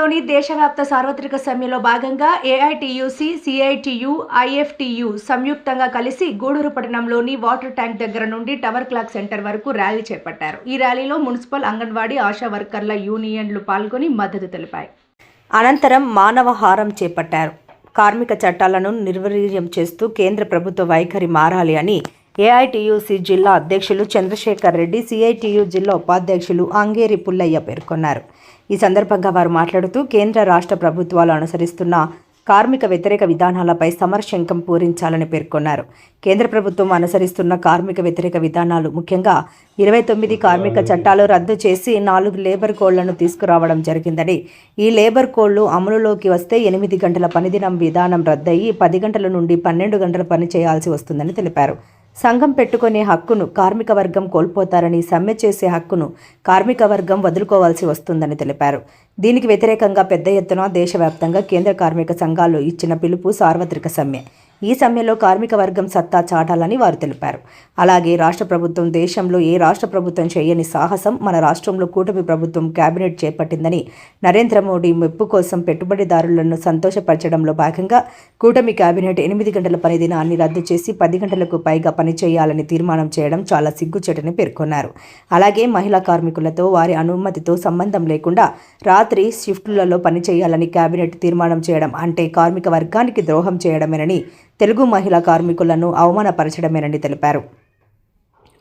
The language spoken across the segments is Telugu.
గూడూరు దేశవ్యాప్త సార్వత్రిక సమ్మెలో భాగంగా ఏఐటియుసి సిఐటియు ఐఎఫ్టియు సంయుక్తంగా కలిసి గూడూరు పట్టణంలోని వాటర్ ట్యాంక్ దగ్గర నుండి టవర్ క్లాక్ సెంటర్ వరకు ర్యాలీ చేపట్టారు. ఈ ర్యాలీలో మున్సిపల్ అంగన్వాడీ ఆశా వర్కర్ల యూనియన్లు పాల్గొని మద్దతు తెలిపాయి. అనంతరం మానవ హారం చేపట్టారు. కార్మిక చట్టాలను నిర్వీర్యం చేస్తూ కేంద్ర ప్రభుత్వ వైఖరి మారాలి అని ఏఐటియుసి జిల్లా అధ్యక్షులు చంద్రశేఖర్ రెడ్డి సిఐటియు జిల్లా ఉపాధ్యక్షులు అంగేరి పుల్లయ్య పేర్కొన్నారు. ఈ సందర్భంగా వారు మాట్లాడుతూ కేంద్ర రాష్ట్ర ప్రభుత్వాలు అనుసరిస్తున్న కార్మిక వ్యతిరేక విధానాలపై సమరశంకం పూరించాలని పేర్కొన్నారు. కేంద్ర ప్రభుత్వం అనుసరిస్తున్న కార్మిక వ్యతిరేక విధానాలు ముఖ్యంగా ఇరవై తొమ్మిది కార్మిక చట్టాలు రద్దు చేసి నాలుగు లేబర్ కోడ్లను తీసుకురావడం జరిగిందని ఈ లేబర్ కోడ్లు అమలులోకి వస్తే ఎనిమిది గంటల పనిదినం విధానం రద్దయి పది గంటల నుండి పన్నెండు గంటల పని చేయాల్సి వస్తుందని తెలిపారు. సంఘం పెట్టుకునే హక్కును కార్మిక వర్గం కోల్పోతారని సమ్మె చేసే హక్కును కార్మిక వర్గం వదులుకోవాల్సి వస్తుందని తెలిపారు. దీనికి వ్యతిరేకంగా పెద్ద ఎత్తున దేశవ్యాప్తంగా కేంద్ర కార్మిక సంఘాలు ఇచ్చిన పిలుపు సార్వత్రిక సమ్మె. ఈ సమ్మెలో కార్మిక వర్గం సత్తా చాటాలని వారు తెలిపారు. అలాగే రాష్ట్ర ప్రభుత్వం దేశంలో ఏ రాష్ట్ర ప్రభుత్వం చేయని సాహసం మన రాష్ట్రంలో కూటమి ప్రభుత్వం కేబినెట్ చేపట్టిందని నరేంద్ర మోడీ మెప్పు కోసం పెట్టుబడిదారులను సంతోషపరచడంలో భాగంగా కూటమి కేబినెట్ ఎనిమిది గంటల పని దినాన్ని రద్దు చేసి పది గంటలకు పైగా పని చేయాలని తీర్మానం చేయడం చాలా సిగ్గుచేటని పేర్కొన్నారు. అలాగే మహిళా కార్మికులతో వారి అనుమతితో సంబంధం లేకుండా రాత్రి షిఫ్టులలో పని చేయాలని కేబినెట్ తీర్మానం చేయడం అంటే కార్మిక వర్గానికి ద్రోహం చేయడమేనని తెలుగు మహిళా కార్మికులను అవమానపరచడమేనని తెలిపారు.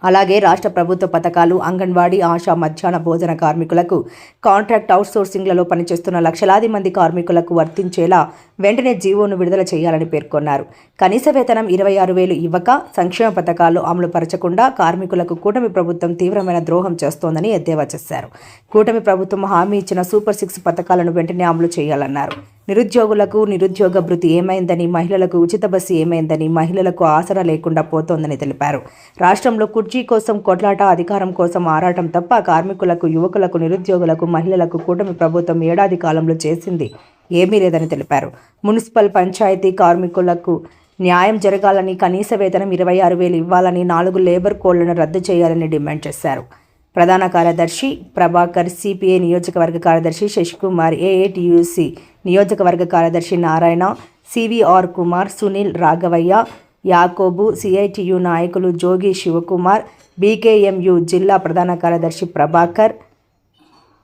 అలాగే రాష్ట్ర ప్రభుత్వ పథకాలు అంగన్వాడీ ఆశా మధ్యాహ్న భోజన కార్మికులకు కాంట్రాక్ట్ అవుట్సోర్సింగ్లలో పనిచేస్తున్న లక్షలాది మంది కార్మికులకు వర్తించేలా వెంటనే జీవోను విడుదల చేయాలని పేర్కొన్నారు. కనీస వేతనం ఇరవై ఆరు వేలు ఇవ్వక సంక్షేమ పథకాలు అమలు పరచకుండా కార్మికులకు కూటమి ప్రభుత్వం తీవ్రమైన ద్రోహం చేస్తోందని ఎద్దేవా చేశారు. కూటమి ప్రభుత్వం హామీ ఇచ్చిన సూపర్ సిక్స్ పథకాలను వెంటనే అమలు చేయాలన్నారు. నిరుద్యోగులకు నిరుద్యోగ భృతి ఏమైందని మహిళలకు ఉచిత బస్సు ఏమైందని మహిళలకు ఆసరా లేకుండా పోతోందని తెలిపారు. రాష్ట్రంలో కుర్చీ కోసం కొట్లాట అధికారం కోసం ఆరాటం తప్ప కార్మికులకు యువకులకు నిరుద్యోగులకు మహిళలకు కూటమి ప్రభుత్వం ఏడాది కాలంలో చేసింది ఏమీ లేదని తెలిపారు. మున్సిపల్ పంచాయతీ కార్మికులకు న్యాయం జరగాలని కనీస వేతనం ఇరవై ఆరు వేలు ఇవ్వాలని నాలుగు లేబర్ కోళ్ళను రద్దు చేయాలని డిమాండ్ చేశారు. ప్రధాన కార్యదర్శి ప్రభాకర్ సిపిఐ నియోజకవర్గ కార్యదర్శి శశికుమార్ ఏఏటియుసి నియోజకవర్గ కార్యదర్శి నారాయణ సివిఆర్ కుమార్ సునీల్ రాఘవయ్య యాకోబు సిఐటియు నాయకులు జోగి శివకుమార్ బీకేఎంయు జిల్లా ప్రధాన కార్యదర్శి ప్రభాకర్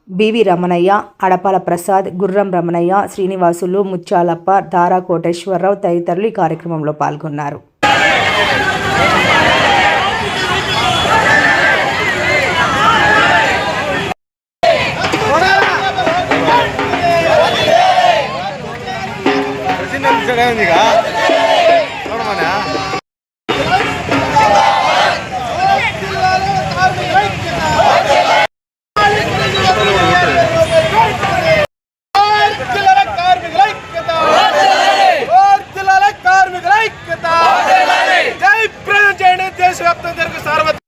బివి రమణయ్య అడపాల ప్రసాద్ గుర్రం రమణయ్య శ్రీనివాసులు ముత్యాలప్ప దారా కోటేశ్వరరావు తదితరులు ఈ కార్యక్రమంలో పాల్గొన్నారు. చూసాడే ఉంది చూడమన్నా జై ప్రజలు చేయండి దేశవ్యాప్తం జరుగు సార్వత్రిక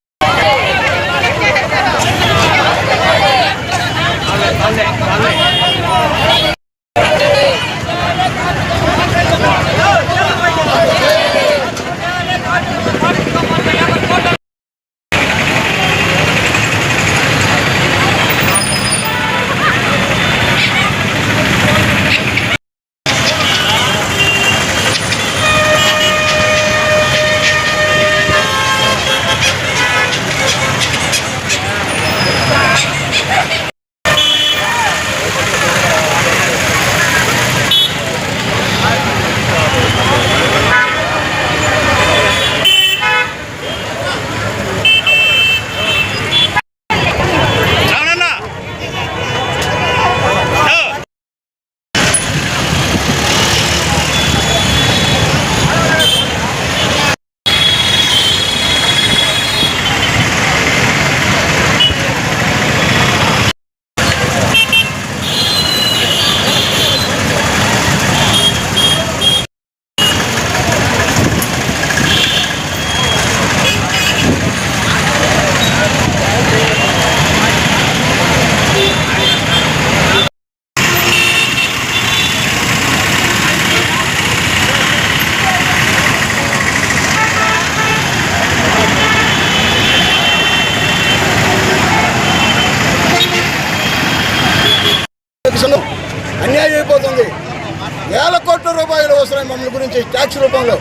రూపాయలు మమ్మల్ని గురించి ట్యాక్స్ రూపంలో.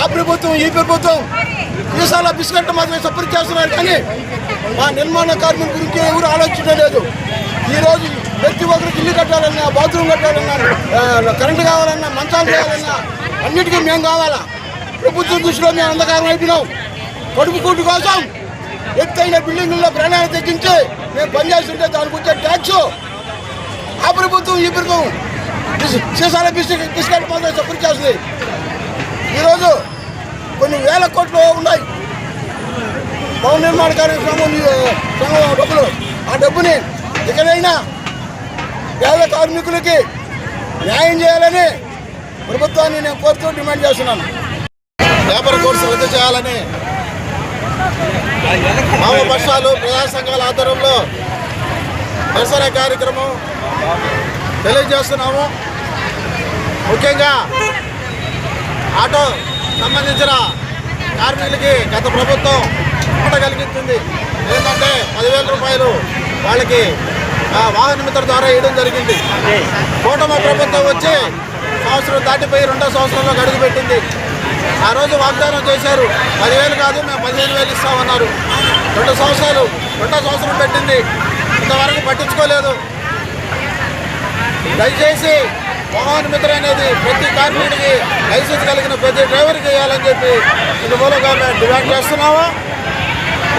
ఆ ప్రభుత్వం ఈ ప్రభుత్వం ఈసాల బిస్కెట్ మాత్రమే సపోర్ట్ చేస్తున్నారు కానీ మా నిర్మాణ కార్మికుల గురించి ఎవరు ఆలోచించడం లేదు. ఈరోజు ప్రతి ఒక్కరికి ఇల్లు కట్టాలన్నా బాత్రూమ్ కట్టాలన్నా కరెంటు కావాలన్నా మంచాలు చేయాలన్నా అన్నిటికీ మేము కావాలా? ప్రభుత్వం దృష్టిలో మేము అంధకారం అయిపోయినాం. కడుపు కూటి కోసం ఎత్తైన బిల్డింగుల్లో ప్రాణాలు తగ్గించి మేము పనిచేస్తుంటే దానికి వచ్చే ట్యాక్స్ ఆ ప్రభుత్వం ఈ ప్రభుత్వం సీసాల బిస్కెట్ బిస్కెట్ మాత్రం ఈరోజు కొన్ని వేల కోట్లు ఉన్నాయి. భవన నిర్మాణ కార్యక్రమం సంఘం డబ్బులు. ఆ డబ్బుని ఎక్కడైనా పేద కార్మికులకి న్యాయం చేయాలని ప్రభుత్వాన్ని నేను కోరుతూ డిమాండ్ చేస్తున్నాను. లేబర్ కోర్సు రద్దు చేయాలని వామపక్షాలు ప్రజా సంఘాల ఆధ్వర్యంలో నిరసన కార్యక్రమం తెలియజేస్తున్నాము. ముఖ్యంగా ఆటో సంబంధించిన కార్మికులకి గత ప్రభుత్వం ఊట కలిగించింది ఏంటంటే పదివేల రూపాయలు వాళ్ళకి ఆ, వాహన మిత్ర ద్వారా ఇవ్వడం జరిగింది. కూటమి ప్రభుత్వం వచ్చి సంవత్సరం దాటిపోయి రెండో సంవత్సరంలో గడుగు పెట్టింది. ఆ రోజు వాగ్దానం చేశారు. పదివేలు కాదు మేము పదిహేను వేలు ఇస్తామన్నారు. రెండు సంవత్సరాలు రెండో సంవత్సరం పెట్టింది. ఇంతవరకు పట్టించుకోలేదు. దయచేసి వాహన మిత్ర అనేది ప్రతి కార్మికుడికి లైసెన్స్ కలిగిన ప్రతి డ్రైవర్కి వేయాలని చెప్పి ఇందుమూలంగా మేము డిమాండ్ చేస్తున్నాము.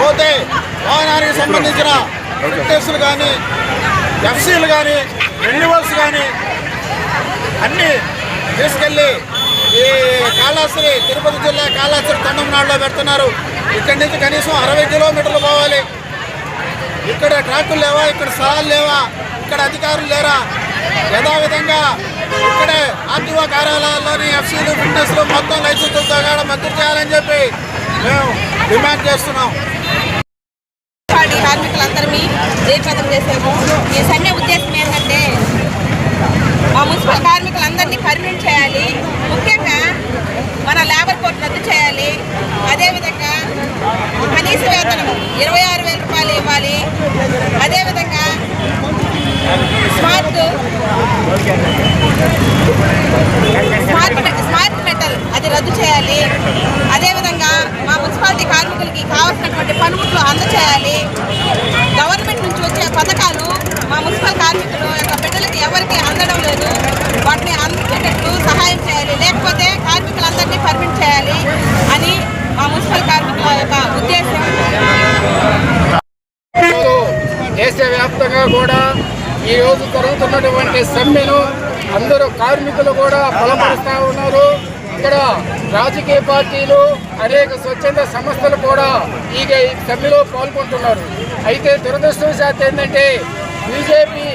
పోతే వాహనానికి సంబంధించిన టెస్టులు కానీ ఎఫ్సీలు కానీ రెన్యువల్స్ కానీ అన్నీ తీసుకెళ్ళి ఈ కాళాస్త్రి తిరుపతి జిల్లా కాళహచిరి తండం నాడులో పెడుతున్నారు. ఇక్కడి నుంచి కనీసం అరవై కిలోమీటర్లు పోవాలి. ఇక్కడ ట్రాకులు లేవా? ఇక్కడ స్థలాలు లేవా? ఇక్కడ అధికారులు లేరా? యథావిధంగా ఇక్కడే ఆర్టీఓ కార్యాలయాల్లోని ఎఫ్సీలు ఫిట్నెస్లు మొత్తం లైసెన్సులతో కూడా మంజూరు చేయాలని చెప్పి మేము డిమాండ్ చేస్తున్నాం. పార్టీ కార్మికులందరినీ జయప్రదం చేశాము ఈ సమ్మె ఉద్దేశం ఏంటంటే మా మున్సిపల్ కార్మికులందరినీ పర్మనెంట్ చేయాలి. ముఖ్యంగా మన లేబర్ కోర్టు రద్దు చేయాలి అదేవిధంగా కనీస వేతనం ఇరవై ఆరు వేల రూపాయలు ఇవ్వాలి అదేవిధంగా smart smart me- smart meter అది రద్దు చేయాలి అదేవిధంగా మా మున్సిపాలిటీ కార్మికులకి కావాల్సినటువంటి పనిముట్లు అందచేయాలి గవర్నమెంట్ నుంచి వచ్చే పథకాలు మా మున్సిపల్ కార్మికులు యొక్క బిడ్డలకి ఎవరికి అందడం లేదు వాటిని అందేటట్టు సహాయం చేయాలి? లేకపోతే కార్మికులందరినీ పర్మిట్ చేయాలి అని మా మున్సిపల్ కార్మికుల యొక్క ఉద్దేశం. దేశవ్యాప్తంగా కూడా ఈ రోజు జరుగుతున్నటువంటి సమ్మెను అందరూ కార్మికులు కూడా బలపరుస్తూ ఉన్నారు. ఇక్కడ రాజకీయ పార్టీలు అనేక స్వచ్ఛంద సంస్థలు కూడా ఈ ఈ సమ్మెలో పాల్గొంటున్నారు. అయితే దురదృష్టవశాత్తు ఏంటంటే బీజేపీ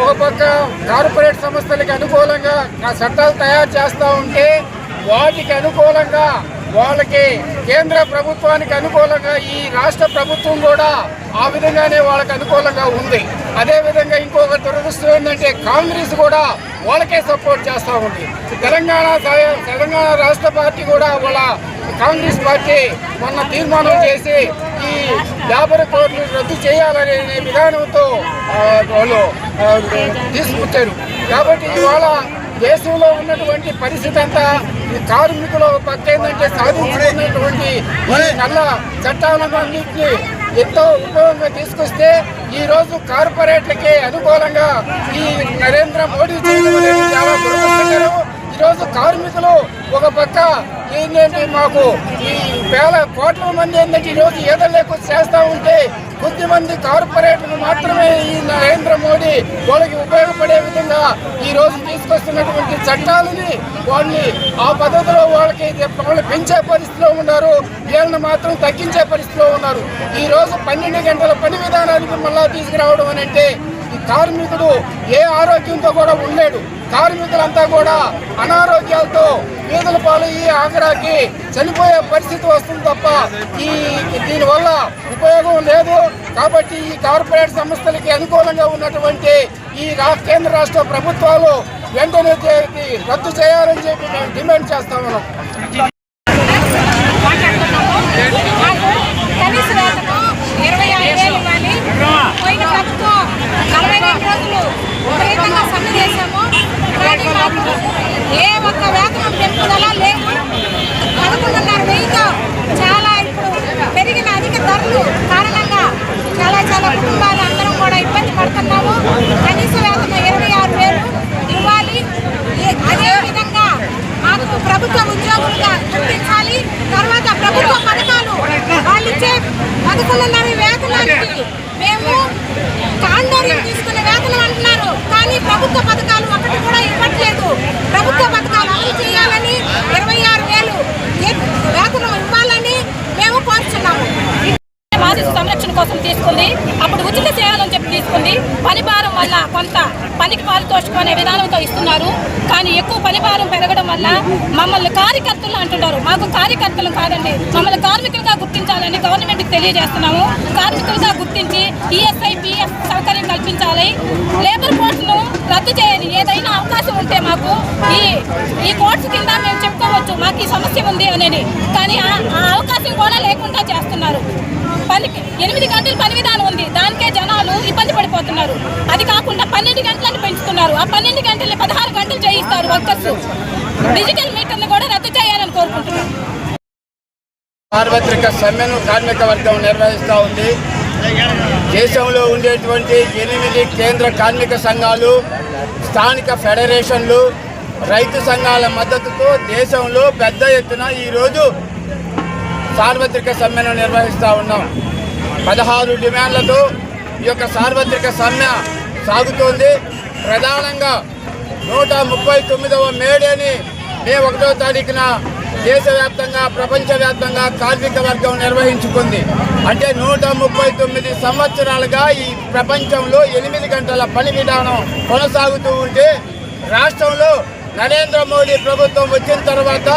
ఒక పక్క కార్పొరేట్ సంస్థలకి అనుకూలంగా ఆ చట్టాలు తయారు చేస్తూ ఉంటే వాటికి అనుకూలంగా వాళ్ళకి కేంద్ర ప్రభుత్వానికి అనుకూలంగా ఈ రాష్ట్ర ప్రభుత్వం కూడా ఆ విధంగానే వాళ్ళకి అనుకూలంగా ఉంది. అదేవిధంగా ఇంకొక దురదృష్టం ఏంటంటే కాంగ్రెస్ కూడా వాళ్ళకే సపోర్ట్ చేస్తూ ఉంది. తెలంగాణ తెలంగాణ రాష్ట్ర పార్టీ కూడా వాళ్ళ కాంగ్రెస్ పార్టీ మొన్న తీర్మానం చేసి చేసి లేబర్ రద్దు చేయాలనే విధానంతో వాళ్ళు తీసుకొచ్చారు. కాబట్టి ఇవాళ దేశంలో ఉన్నటువంటి పరిస్థితి అంతా ఈ కార్మికుల పక్క ఏంటంటే సాధించుకున్నటువంటి ఈ నల్ల చట్టాలన్నింటినీ ఎంతో ఉపయోగంగా తీసుకొస్తే ఈ రోజు కార్పొరేట్లకి అనుకూలంగా ఈ నరేంద్ర మోడీ చేయడం అనేది చాలా దురదృష్టకరం. ఈరోజు కార్మికులు ఒక పక్క ఏంటంటే మాకు ఈ వేల కోట్ల మంది ఏంటంటే ఈరోజు ఏదో లేకుండా చేస్తూ ఉంటే కొద్దిమంది కార్పొరేటర్లు కార్పొరేట్లు మాత్రమే ఈ నరేంద్ర మోడీ వాళ్ళకి ఉపయోగపడే విధంగా ఈ రోజు తీసుకొస్తున్నటువంటి చట్టాలని వాళ్ళని ఆ పద్ధతిలో వాళ్ళకి వాళ్ళు పెంచే పరిస్థితిలో ఉన్నారు వీళ్ళని మాత్రం తగ్గించే పరిస్థితిలో ఉన్నారు. ఈ రోజు పన్నెండు గంటల పని విధానానికి మళ్ళా తీసుకురావడం అని అంటే ఈ కార్మికుడు ఏ ఆరోగ్యంతో కూడా ఉండలేడు. కార్మికులంతా కూడా అనారోగ్యాలతో వీధుల పాలు ఈ ఆఖరాకి చనిపోయే పరిస్థితి వస్తుంది తప్ప ఈ దీనివల్ల ఉపయోగం లేదు. కాబట్టి ఈ కార్పొరేట్ సంస్థలకి అనుకూలంగా ఉన్నటువంటి ఈ రాష్ట్ర కేంద్ర రాష్ట్ర ప్రభుత్వాలు వెంటనే రద్దు చేయాలని చెప్పి మేము డిమాండ్ చేస్తా ఉన్నాం మాట్లాడుతున్నాము మాకు కనీస వేతనం ఇరవై ఆరు వేలు ఇవ్వాలి పోయిన ప్రభుత్వం నలభై రెండు రోజులు విపరీతంగా సమ్మె చేశాము కానీ మాకు పదకొండున్నర వేతనానికి మేము కాండోరియం తీసుకునే వేతనం అంటున్నారు కానీ ప్రభుత్వ పథకాలు ఒకటి కూడా ఇవ్వట్లేదు. ప్రభుత్వ పథకాలు అమలు చేయాలని ఇరవై ఆరు వేలు వేతనం ఇవ్వాలని మేము కోరుచున్నాము. బాధిత సంరక్షణ కోసం తీసుకుంది. అప్పుడు ఉచిత సేవలని చెప్పి తీసుకుంది. పని భారం వల్ల కొంత పనికి పారితోషికం అనే విధానంతో ఇస్తున్నారు. కానీ ఎక్కువ పని భారం పెరగడం వల్ల మమ్మల్ని కార్యకర్తలు అంటున్నారు. మాకు కార్యకర్తలు కాదండి మమ్మల్ని కార్మికులుగా గుర్తించాలని గవర్నమెంట్కి తెలియజేస్తున్నాము. కార్మికులుగా గుర్తించి ఈఎస్ఐ పిఎఫ్ సౌకర్యం కల్పించాలి. లేబర్ కోర్సును రద్దు చేయాలి ఏదైనా అవకాశం ఉంటే మాకు ఈ ఈ కోర్సు కింద మేము చెప్పుకోవచ్చు మాకు ఈ సమస్య ఉంది అనేది. కానీ ఆ- అవకాశం కూడా లేకుండా చేస్తున్నారు. పని ఎనిమిది గంటల పని విధానం ఉంది. దానికే జనాలు ఇబ్బంది పడిపోతున్నారు. అది కాకుండా పన్నెండు గంటలను పెంచుతున్నారు. ఆ పన్నెండు గంటల్ని పదహారు గంటలు చేయిస్తారు వర్కర్స్. డిజిటల్ మీటర్ని కూడా రద్దు చేయాలని కోరుకుంటున్నారు సార్వత్రిక సమ్మెను కార్మిక వర్గం నిర్వహిస్తూ ఉంది. దేశంలో ఉండేటువంటి ఎనిమిది కేంద్ర కార్మిక సంఘాలు స్థానిక ఫెడరేషన్లు రైతు సంఘాల మద్దతుతో దేశంలో పెద్ద ఎత్తున ఈరోజు సార్వత్రిక సమ్మెను నిర్వహిస్తూ ఉన్నాం. పదహారు డిమాండ్లతో ఈ యొక్క సార్వత్రిక సమ్మె సాగుతోంది. ప్రధానంగా నూట ముప్పై తొమ్మిదవ మేడేని మే ఒకటో తారీఖున దేశవ్యాప్తంగా ప్రపంచవ్యాప్తంగా కార్మిక వర్గం నిర్వహించుకుంది. అంటే నూట ముప్పై తొమ్మిది సంవత్సరాలుగా ఈ ప్రపంచంలో ఎనిమిది గంటల పని విధానం కొనసాగుతూ ఉంటే రాష్ట్రంలో నరేంద్ర మోడీ ప్రభుత్వం వచ్చిన తర్వాత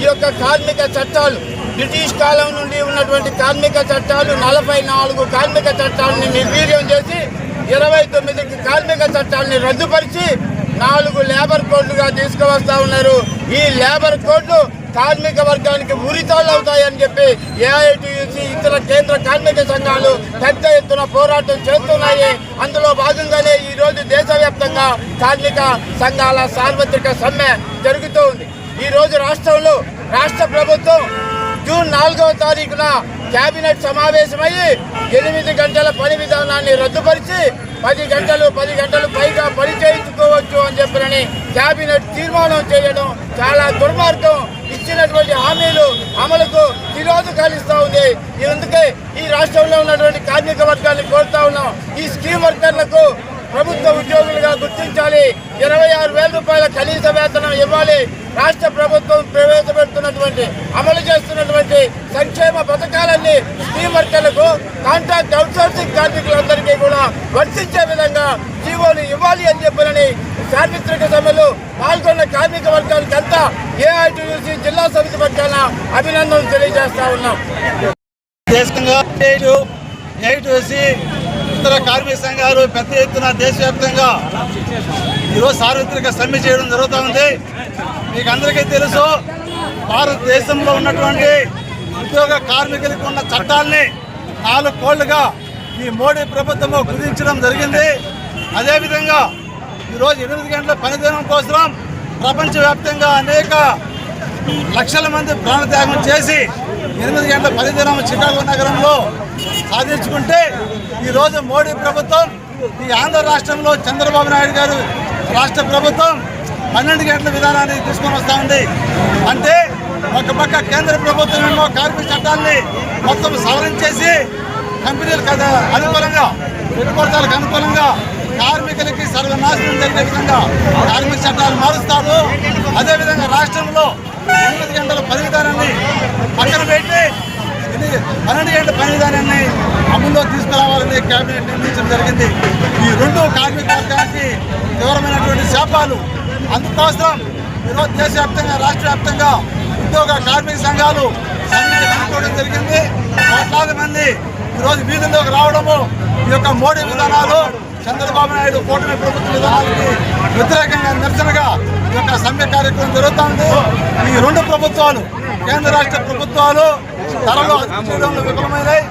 ఈ యొక్క కార్మిక చట్టాలు బ్రిటిష్ కాలం నుండి ఉన్నటువంటి కార్మిక చట్టాలు నలభై నాలుగు కార్మిక చట్టాలని నిర్వీర్యం చేసి ఇరవై తొమ్మిది కార్మిక చట్టాలని రద్దుపరిచి నాలుగు లేబర్ కోడ్లుగా తీసుకువస్తా ఉన్నారు. ఈ లేబర్ కోడ్లు కార్మిక వర్గానికి ఉరితాళ్ళు అవుతాయని చెప్పి ఏఐటీయూసీ ఇతర కేంద్ర కార్మిక సంఘాలు పెద్ద ఎత్తున పోరాటం చేస్తున్నాయి. అందులో భాగంగానే ఈ రోజు దేశవ్యాప్తంగా కార్మిక సంఘాల సార్వత్రిక సమ్మె జరుగుతూ ఉంది. ఈ రోజు రాష్ట్రంలో రాష్ట్ర ప్రభుత్వం జూన్ నాలుగవ తారీఖున కేబినెట్ సమావేశమయ్యి ఎనిమిది గంటల పని విధానాన్ని రద్దుపరిచి పది గంటలు పది గంటలు పైగా పని చేయించుకోవచ్చు అని చెప్పినని క్యాబినెట్ తీర్మానం చేయడం చాలా దుర్మార్గం. ఇచ్చినటువంటి హామీలు అమలుకు విరోధం కలిస్తూ ఉంది. అందుకే ఈ రాష్ట్రంలో ఉన్నటువంటి కార్మిక వర్గాన్ని కోరుతా ఉన్నాం. ఈ స్కీమ్ వర్కర్లకు ప్రభుత్వ ఉద్యోగులుగా గుర్తించాలి. ఇరవై ఆరు వేల రూపాయల కనీస వేతనం ఇవ్వాలి. రాష్ట్ర ప్రభుత్వం ప్రవేశపెడుతున్నటువంటి అమలు చేస్తున్నటువంటి సంక్షేమ పథకాలన్నీ స్కీమ్ వర్కర్లకు కాంట్రాక్ట్ అవుట్సోర్సింగ్ కార్మికులందరికీ కూడా వర్తించే విధంగా జీవోలు ఇవ్వాలి అని చెప్పారని సార్వత్రిక సభలో పాల్గొన్న కార్మిక వర్గానికి అంతా ఏఐటీయూసీ జిల్లా సమితి పక్షాన అభినందనలు తెలియజేస్తా ఉన్నాం. దేశంగా కార్మిక సంఘాలు పెద్ద ఎత్తున దేశవ్యాప్తంగా ఈరోజు సార్వత్రిక సమ్మె చేయడం జరుగుతూ ఉంది. మీకు అందరికీ తెలుసు భారతదేశంలో ఉన్నటువంటి ఉద్యోగ కార్మికులకు ఉన్న చట్టాలని నాలుగు కోళ్ళుగా ఈ మోడీ ప్రభుత్వము కుదించడం జరిగింది. అదేవిధంగా ఈరోజు ఎనిమిది గంటల పనిదినం కోసం ప్రపంచవ్యాప్తంగా అనేక లక్షల మంది ప్రాణత్యాగం చేసి ఎనిమిది గంటల పనిదినం చికాగో నగరంలో సాధించుకుంటే ఈరోజు మోడీ ప్రభుత్వం ఈ ఆంధ్ర రాష్ట్రంలో చంద్రబాబు నాయుడు గారు రాష్ట్ర ప్రభుత్వం పన్నెండు గంటల విధానాన్ని తీసుకొని వస్తూ ఉంది. అంటే ఒక పక్క కేంద్ర ప్రభుత్వం ఏమో కార్మిక చట్టాన్ని మొత్తం సవరించేసి కంపెనీలకు అనుకూలంగా పెట్టుబడిదారులకు అనుకూలంగా కార్మికులకి సర్వనాశనం జరిగే విధంగా కార్మిక చట్టాలు మారుస్తారు. అదేవిధంగా రాష్ట్రంలో ఎనిమిది గంటల పని విధానాన్ని పక్కన పెట్టి ఇది పన్నెండు గంటల పని విధానాన్ని అమల్లో తీసుకురావాలని కేబినెట్ నిర్ణయించడం జరిగింది. ఈ రెండు కార్మిక వర్గానికి తీవ్రమైనటువంటి శాపాలు అందుకోసం ఈరోజు దేశవ్యాప్తంగా రాష్ట్ర వ్యాప్తంగా ఉద్యోగ కార్మిక సంఘాలు సమ్మెను జరిగింది. కోట్లాది మంది ఈరోజు వీధుల్లోకి రావడము ఈ యొక్క మోడీ విధానాలు చంద్రబాబు నాయుడు కూటమి ప్రభుత్వ విధానాలకి వ్యతిరేకంగా నిరసనగా ఈ యొక్క సమ్మె కార్యక్రమం జరుగుతోంది. ఈ రెండు ప్రభుత్వాలు కేంద్ర రాష్ట్ర ప్రభుత్వాలు ధరలు చేయడంలో విఫలమైనాయి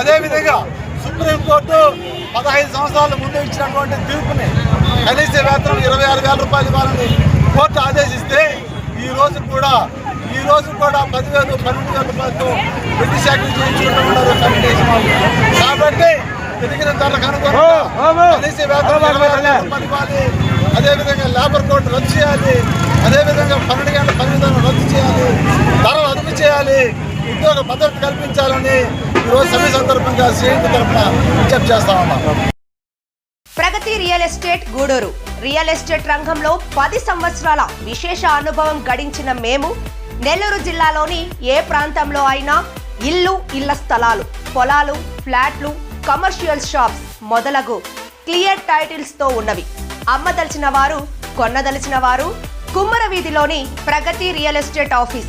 అదేవిధంగా సుప్రీంకోర్టు పదహైదు సంవత్సరాల ముందు ఇచ్చినటువంటి తీర్పుని కనీస వేతనం ఇరవై ఆరు వేల రూపాయలు ఇవ్వాలని కోర్టు ఆదేశిస్తే ఈ రోజు కూడా ఈ రోజు కూడా పదివేలు పన్నెండు వేల రూపాయలతో బ్రిటిష్ శాఖలు చేయించుకుంటూ ఉన్నారు కమ్యూనికేషన్ వాళ్ళు కాబట్టి పెరిగిన ధరలకు అనుగుణంగా కనీస వేతనం ఇరవై ఆరు వేల రూపాయలు ఇవ్వాలి. అదేవిధంగా లేబర్ కోడ్ రద్దు చేయాలి. అదేవిధంగా పన్నెండు గంటల పని విధానం రద్దు చేయాలి. ధరలు అదుపు చేయాలి. ఉద్యోగ భద్రత కల్పించాలని ఈరోజు సమ్మె సందర్భంగా సీఎండి తరఫున విజ్ఞప్తి చేస్తా Pragathi real estate Gudur. Real estate రంగంలో పది సంవత్సరాల విశేష అనుభవం గడించిన మేము నెల్లూరు జిల్లాలోని ఏ ప్రాంతంలో అయినా ఇల్లు ఇళ్ళ స్థలాలు పొలాలు ఫ్లాట్లు కమర్షియల్ షాప్స్ మొదలగు క్లియర్ టైటిల్స్తో ఉన్నవి. అమ్మదలిచిన వారు కొన్నదలిచిన వారు కుమ్మర వీధిలోని Pragathi real estate office